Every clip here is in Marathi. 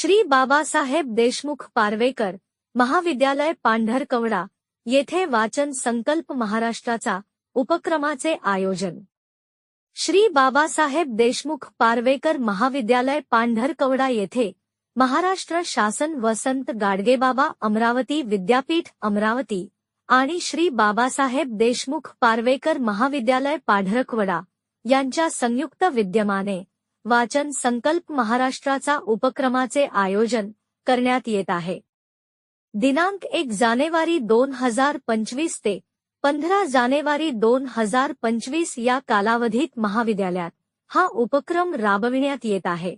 श्री बाबासाहेब देशमुख पारवेकर महाविद्यालय पांढरकवडा येथे वाचन संकल्प महाराष्ट्राचा उपक्रमाचे आयोजन. श्री बाबासाहेब देशमुख पारवेकर महाविद्यालय पांढरकवडा येथे महाराष्ट्र शासन वसंत गाडगेबाबा अमरावती विद्यापीठ अमरावती आणि श्री बाबासाहेब देशमुख पारवेकर महाविद्यालय पांढरकवडा यांच्या संयुक्त विद्यमाने वाचन संकल्प महाराष्ट्राचा उपक्रमाचे आयोजन करण्यात येत आहे. दिनांक एक जानेवारी दोन हजार पंचवीस ते पंधरा जानेवारी दोन हजार पंचवीस या कालावधीत महाविद्यालयात हा उपक्रम राबविण्यात येत आहे.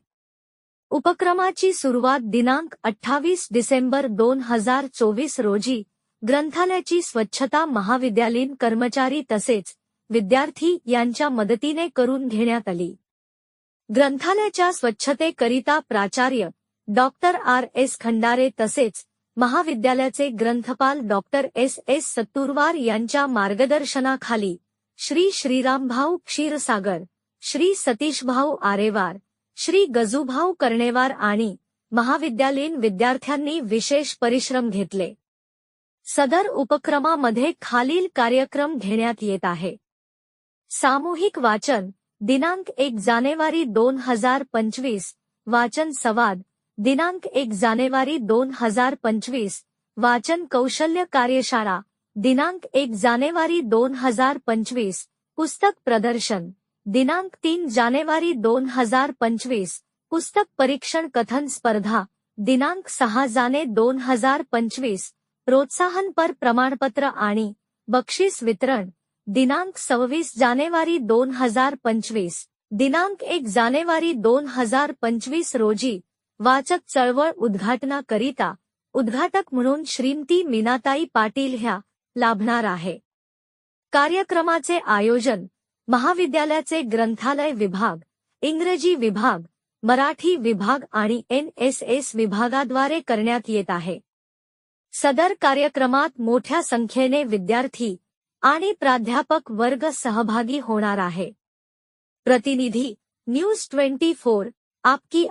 उपक्रमाची सुरुवात दिनांक अठ्ठावीस डिसेंबर दोन हजार चोवीस रोजी ग्रंथालयाची स्वच्छता महाविद्यालयीन कर्मचारी तसेच विद्यार्थी यांच्या मदतीने करून घेण्यात आली. ग्रंथालयाच्या स्वच्छतेकरिता प्राचार्य डॉक्टर आर. एस. खंडारे तसेच महाविद्यालयाचे ग्रंथपाल डॉक्टर एस. एस. सत्तुरवार यांच्या मार्गदर्शनाखाली श्री श्रीरामभाऊ क्षीरसागर श्री सतीशभाऊ आरेवार श्री गजूभाऊ कर्णेवार आणि महाविद्यालयीन विद्यार्थ्यांनी विशेष परिश्रम घेतले. सदर उपक्रमामध्ये खालील कार्यक्रम घेण्यात येत आहे. सामूहिक वाचन दिनांक एक जानेवारी दोन हजार पंचवीस वाचन संवाद. दिनांक एक जानेवारी दोन हजार पंचवीस वाचन कौशल्य कार्यशाळा. दिनांक एक जानेवारी दोन हजार पंचवीस पुस्तक प्रदर्शन. दिनांक तीन जानेवारी दोन हजार पंचवीस पुस्तक परीक्षण कथन स्पर्धा. दिनांक सहा जाने दोन हजार पंचवीस प्रोत्साहनपर प्रमाणपत्र आणि बक्षीस वितरण. दिनांक सव्वीस जानेवारी दोन हजार पंचवीस. दिनांक एक जानेवारी दोन हजार पंचवीस रोजी वाचक चळवळ उद्घाटनाकरिता उद्घाटक म्हणून श्रीमती मीनाताई पाटील ह्या लाभणार आहे. कार्यक्रमाचे आयोजन महाविद्यालयाचे ग्रंथालय विभाग इंग्रजी विभाग मराठी विभाग आणि एन एस एस विभागाद्वारे करण्यात येत आहे. सदर कार्यक्रमात मोठ्या संख्येने विद्यार्थी आणि प्राध्यापक वर्ग सहभागी होणार आहे. प्रतिनिधी न्यूज ट्वेंटी फोर आपकी